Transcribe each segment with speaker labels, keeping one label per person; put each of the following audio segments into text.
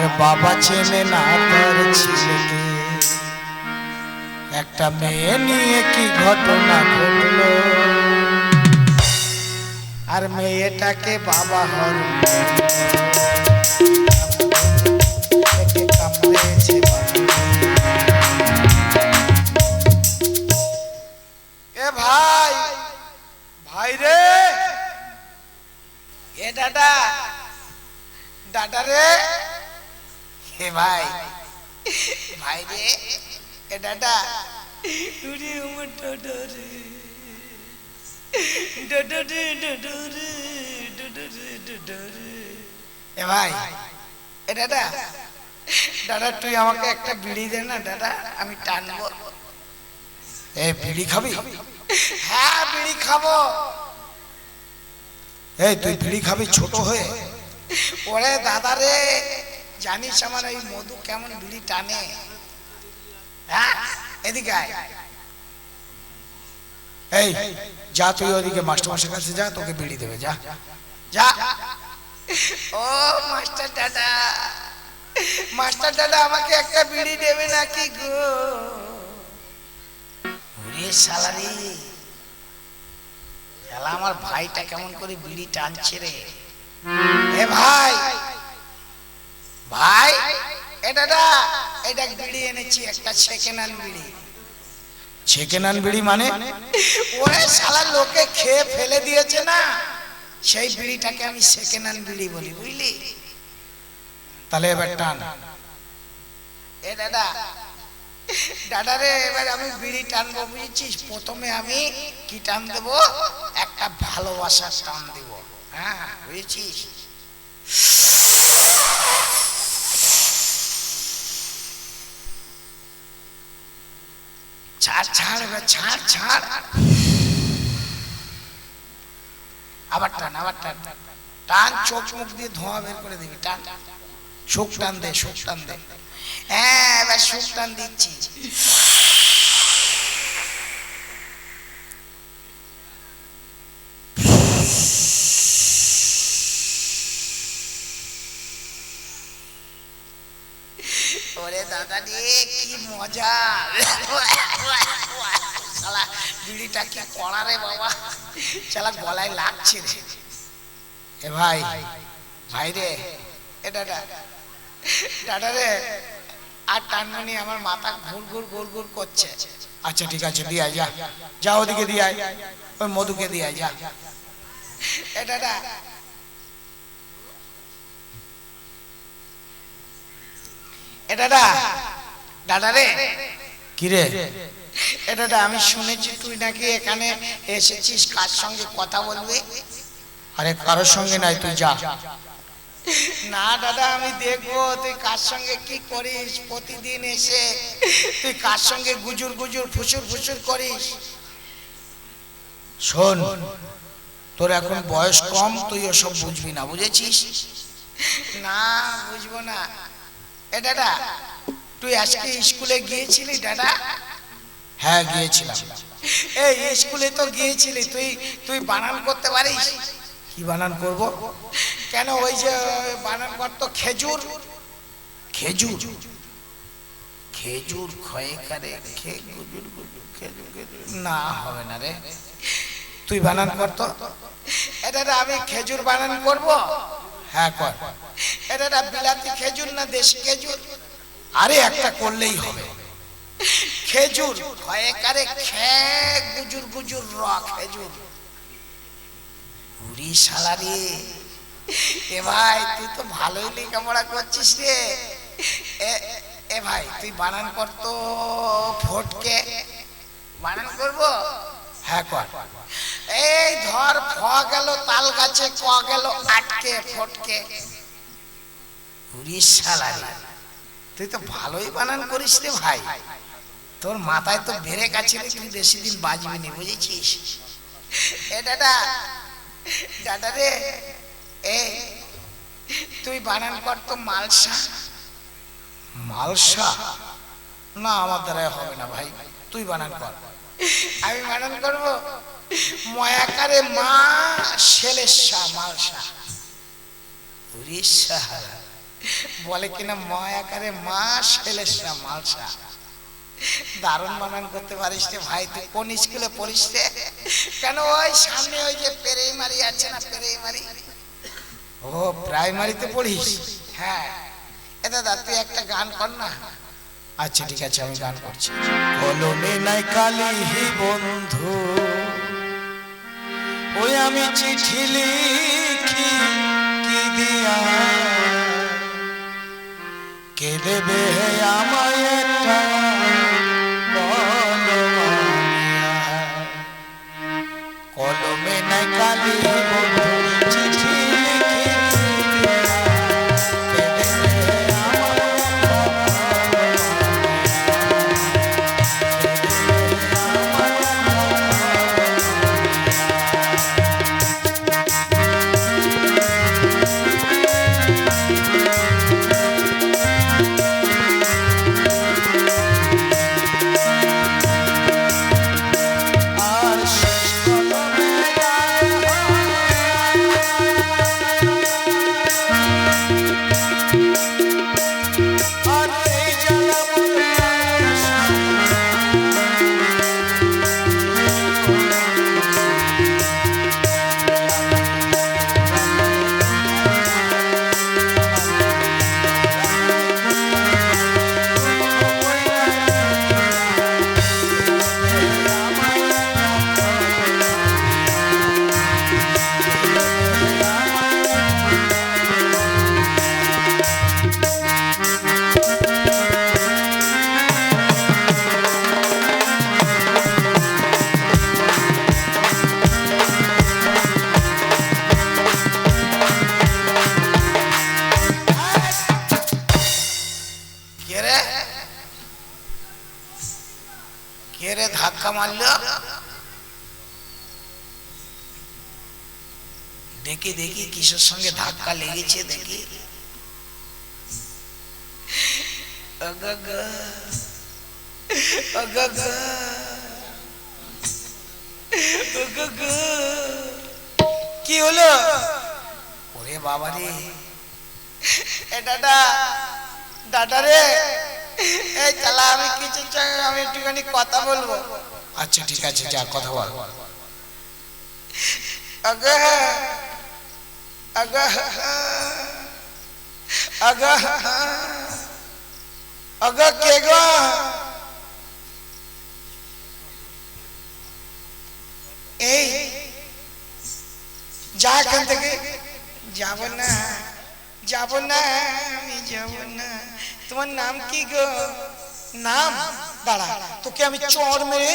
Speaker 1: আর বাবা চেনে না, তার ছেলেকে একটা মেয়ে নিয়ে কি ঘটনা ঘটলো? আর মেয়েটাকে বাবা হর এ ভাই ভাই রে। এ দাদা দাদা রে। হে ভাই। ভাই রে এ দাদা উরে আমার দাদা রে। দাদা রে দাদা রে দাদা রে দাদা রে। এ ভাই এ দাদা দাদা তুই আমাকে একটা বিড়ি দে না দাদা আমি টানবো। এ বিড়ি খাবি? হ্যাঁ বিড়ি খাব। এই তুই বিড়ি খাবি ছোট হয়ে। ওরে দাদা রে জানিস আমার এই মধু কেমন বিড়ি টানে? হ্যাঁ? এদিকে এই যা তুই ওদিকে মাস্টার কাছে যা তোকে বিড়ি দেবে যা। যা। ও মাস্টার দাদা। মাস্টার দাদা আমাকে একটা বিড়ি দেবে নাকি গো? ওরে সালারি শালা আমার ভাইটা কেমন করে বিড়ি টানছে রে। এ ভাই ভাই, এ দাদা, এটা বিড়ি এনেছি, একটা সেকেন্ড বিড়ি। সেকেন্ড বিড়ি মানে? ওরে শালা, লোকে খেয়ে ফেলে দিয়েছে না? সেই বিড়িটাকে আমি সেকেন্ড হ্যান্ড বিড়ি বলি, বুঝলি? তাহলে এবার টান। এ দাদা দাদা রে, এবার আমি বিড়ি টানবো, বুঝেছিস? প্রথমে আমি কি টান দেব? একটা ভালোবাসার টান দেব। হ্যাঁ বুঝেছিস? ছাড় ছাড়, এবার ছাড় ছাড়। আবার টান আবার টান। টান, চোখ, মুখ দিয়ে ধোঁয়া বের করে দিবি, টান। শোক টান দে, শোক টান দে। হ্যাঁ এবার শোক টান দিচ্ছি ওরে কি মজা। শালা, বিড়িটা কি কড়া রে বাবা। শালা, গলায় লাগছে রে। এ ভাই ভাই রে, এ দাদা। দাদা রে, আর টানমনি আমার মাথা ঘুর ঘুর ঘুর ঘুর করছে। আচ্ছা ঠিক আছে, দিয়ে যা। যা ওদিকে দিয়ে ওই মধুকে দিয়ে যা। এ দাদা। এ দাদা। দাদা রে। কি রে এ দাদা আমি শুনেছি তুই নাকি এখানে এসেছিস কার সঙ্গে কথা বলবি? আরে কারোর সঙ্গে নাই তুই যা। না দাদা আমি দেখব তুই কার সঙ্গে কি করিস প্রতিদিন এসে তুই কার সঙ্গে গুজুর গুজুর ফুসুর ফুসুর করিস? শোন তোর এখন বয়স কম তুই ওসব বুঝবি না বুঝেছিস? না বুঝব না। এ দাদা তুই আজকে স্কুলে গিয়েছিলি দাদা? হ্যাঁ গিয়েছিলাম। এই স্কুলে তো গিয়েছিলি তুই তুই বানান করতে পারিস? কি বানান করব? কেন ওই যে বানান করতো খেজুর? খেজুর? খেজুর খয়ে কারে খে গুজুর গুজুর খেজুর খেজুর। না হবে না রে। তুই বানান করতো এটা আমি খেজুর বানান করব? হ্যাঁ কর। এটা বিলাতি খেজুর না দেশি খেজুর? আরে একটা করলেই হবে। খেজুর ক্ষয়ে কারে খে গুজুর গুজুর র, খেজুর। উড়ি শালারে এ ভাই, তুই তো ভালোই লেখাপড়া করছিস রে। এ- ভাই, তুই বানান করতো ফটকে। বানান করব? হ্যাঁ কর। এই ধর, ফ গেল, তাল গাছে, ক গেল, আটকে, ফটকে। উড়ি শালারে তুই তো ভালোই বানান করিস রে ভাই। তোর মাথায় তো বেড়ে গেছে তুই বেশি দিন বাজবি নি, বুঝেছিস? এ দাদা রে, এ, তুই বানান কর তো মালসা। মালসা? না, আমার দ্বারা হবে না ভাই, তুই বানান কর। আমি বানান করব? ময়াকারে মা শেলেশা মালসা। উড়িষ্যা বলে কিনা, ময় আকারে মা ছেলেসরা মালসা। দারুণ বানান করতে পারিস রে ভাই, তুই কোন স্কুলে পড়িস রে? কেন ওই সামনে ওই যে পেরেইমারি আছে না পেরেইমারি ও, প্রাইমারিতে পড়িস? হ্যাঁ। এ দাদা, তুই একটা গান কর না। আচ্ছা ঠিক আছে, আমি গান করছি।
Speaker 2: কলমে নাই কালি বন্ধু, ওই আমি চিঠি লিখি। দেবে আমায়
Speaker 1: কিসের সঙ্গে ধাক্কা লেগেছে দেখি। কি হলো? ওরে বাবা রে দাদা দাদা রে। এই চালা আমি কিছু চাই- আমি একটুখানি কথা বলব। আচ্ছা ঠিক আছে যা কথা বল। আগে আগে আগে আগে কে গো এই যা এখান থেকে যাব না যাব না আমি যাব না তোমার নাম কি গো নাম দাঁড়া তোকে আমি চড় মেরে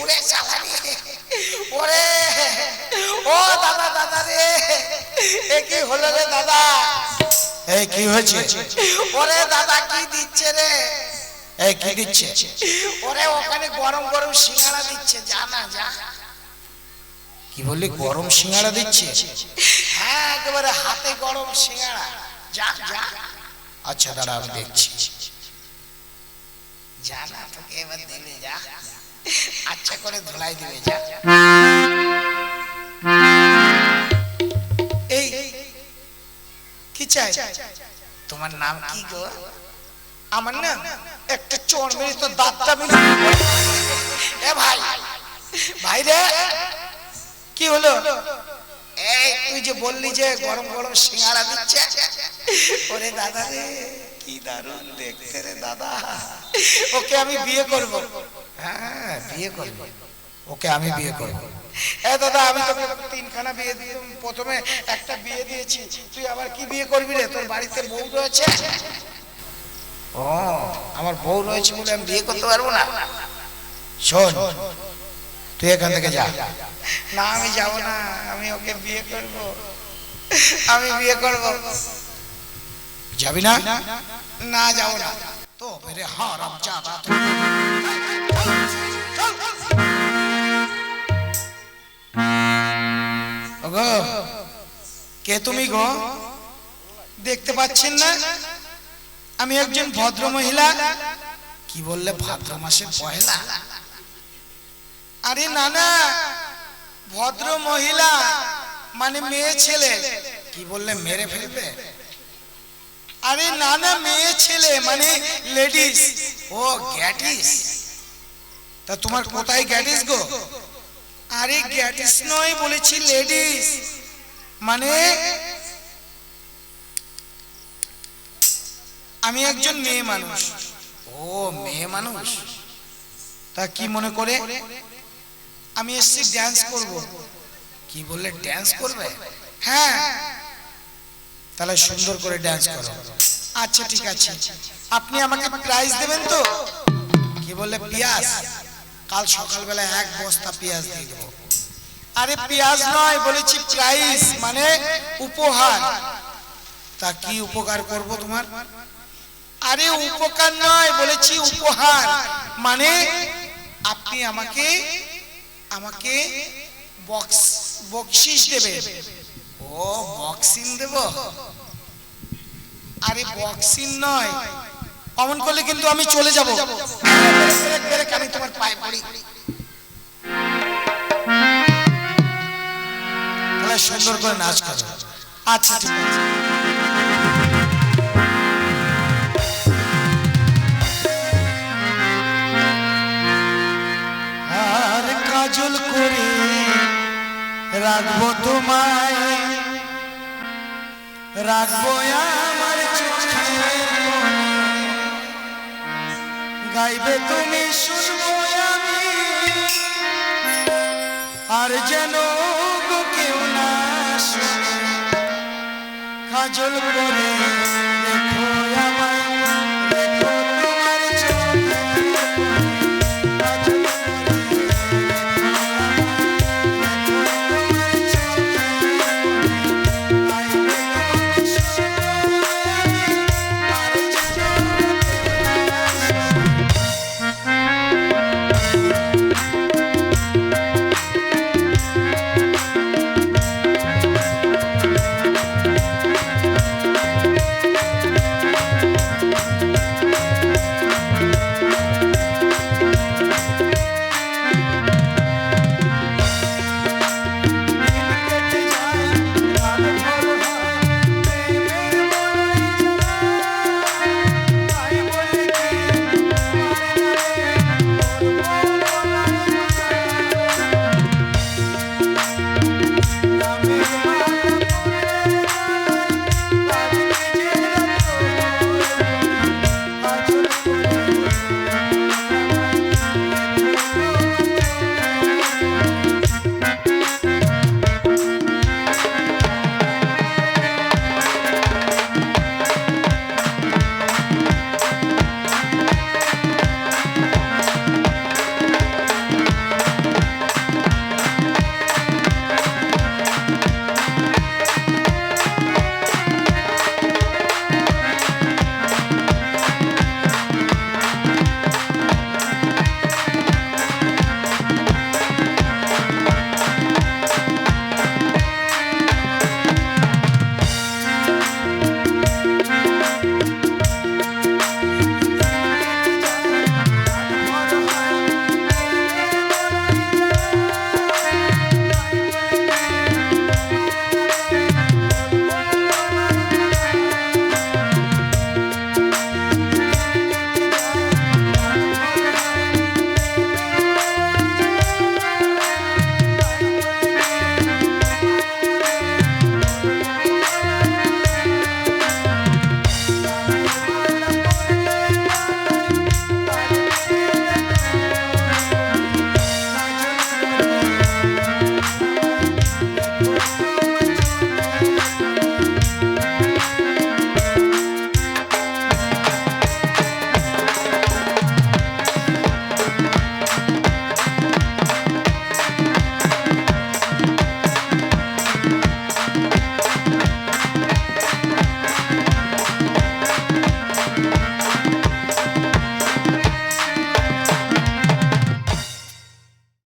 Speaker 1: ওরে শালারি ওরে ও দাদা দাদা রে। এ কি হলো রে দাদা?
Speaker 2: এই কি হয়েছে?
Speaker 1: ওরে দাদা কি দিচ্ছে রে?
Speaker 2: এই কি দিচ্ছে?
Speaker 1: ওরে ওখানে গরম গরম সিঙ্গারা দিচ্ছে যা না যা।
Speaker 2: কি বললি? গরম সিঙ্গারা দিচ্ছে?
Speaker 1: হ্যাঁ একেবারে হাতে গরম সিঙ্গারা। যা যা।
Speaker 2: আচ্ছা দাঁড়া আমি দেখছি।
Speaker 1: যা না তোকে এবার দিলে যা। আচ্ছা করে ধুলাই দিবে যা। চাই। তোমার নাম কি গো? আমার নাম একটা চোর মেরে তো দাঁতটা মেরে এ ভাই ভাই রে, কি হলো? এই, তুই যে বললি যে গরম গরম সিঙ্গারা দিচ্ছে। ওরে দাদা রে, কি দারুণ দেখতে রে দাদা। ওকে আমি বিয়ে করব। হ্যাঁ বিয়ে করব।
Speaker 2: ওকে আমি বিয়ে করব।
Speaker 1: এ দাদা আমি তোকে তিনখানা বিয়ে দিয়ে প্রথমে একটা বিয়ে দিয়েছি। তুই আবার কি বিয়ে করবি রে? তোর বাড়িতে বউ রয়েছে? ও আমার বউ রয়েছে বলে আমি বিয়ে করতে পারব না?
Speaker 2: শোন তুই এখান থেকে যা।
Speaker 1: না আমি যাব না। আমি ওকে বিয়ে করব। আমি বিয়ে করব।
Speaker 2: যাবি না?
Speaker 1: না? যাব না।
Speaker 2: তো মেরে হারাম জাদা
Speaker 1: তুমি গো, দেখতে পাচ্ছেন না? আমি একজন ভদ্র মহিলা
Speaker 2: কি বললে ভাদ্র মাসে পয়লা
Speaker 1: আরে না না ভদ্র মহিলা মানে মেয়ে ছেলে।
Speaker 2: কি বললে মেরে ফেলবে? আরে না না মেয়ে ছেলে মানে লেডিস।
Speaker 1: ও, গ্যাটিস।
Speaker 2: তা তোমার কোথায় গ্যাটিস গো? আরে গ্যাটিস নয় বলেছি লেডিস। মানে আমি একজন মেয়ে মানুষ।
Speaker 1: ও মেয়ে মানুষ?
Speaker 2: তা কি মনে করে? আমি এসছি ড্যান্স করব।
Speaker 1: কি বললে ড্যান্স করবে?
Speaker 2: হ্যাঁ। তাহলে সুন্দর করে ড্যান্স করো। আচ্ছা ঠিক আছে। আপনি আমাকে প্রাইজ দেবেন তো?
Speaker 1: কি বললে পিয়াস কাল সকালবেলা এক বস্তা পেঁয়াজ দিয়ে দেবো।
Speaker 2: আরে পেঁয়াজ নয় বলেছি প্রাইজ মানে উপহার।
Speaker 1: তা কি উপকার করব তোমার?
Speaker 2: আরে উপকার নয় বলেছি উপহার। মানে আপনি আমাকে আমাকে বক্স বকশিস দেবেন।
Speaker 1: ও বক্সিং দেব?
Speaker 2: আরে বক্সিং নয় অমন করলে কিন্তু আমি চলে যাব।
Speaker 1: আমি তোমার পায়ে পড়ি।
Speaker 2: তাহলে সুন্দর করে নাচ করো। আচ্ছা ঠিক আছে। আর কাজল করে রাখব তোমায়, রাখব আমার গাইবে তুমি, শুনব আমি। আর যেন কেউ না খাজল করে আমার